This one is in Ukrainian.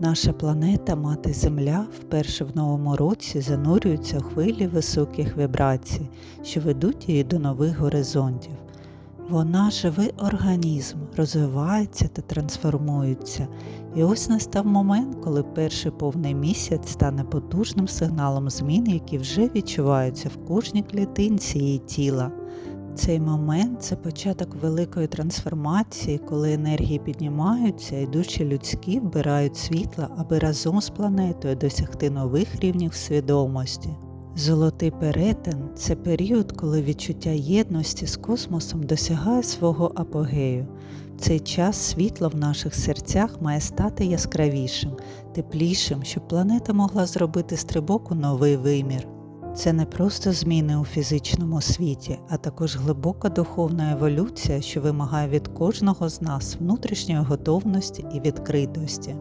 Наша планета, мати Земля, вперше в новому році занурюється в хвилі високих вібрацій, що ведуть її до нових горизонтів. Вона живий організм, розвивається та трансформується. І ось настав момент, коли перший повний місяць стане потужним сигналом змін, які вже відчуваються в кожній клітинці її тіла. Цей момент це початок великої трансформації, коли енергії піднімаються, і душі людські вбирають світла, аби разом з планетою досягти нових рівнів свідомості. Золотий перетин це період, коли відчуття єдності з космосом досягає свого апогею. В цей час світло в наших серцях має стати яскравішим, теплішим, щоб планета могла зробити стрибок у новий вимір. Це не просто зміни у фізичному світі, а також глибока духовна еволюція, що вимагає від кожного з нас внутрішньої готовності і відкритості.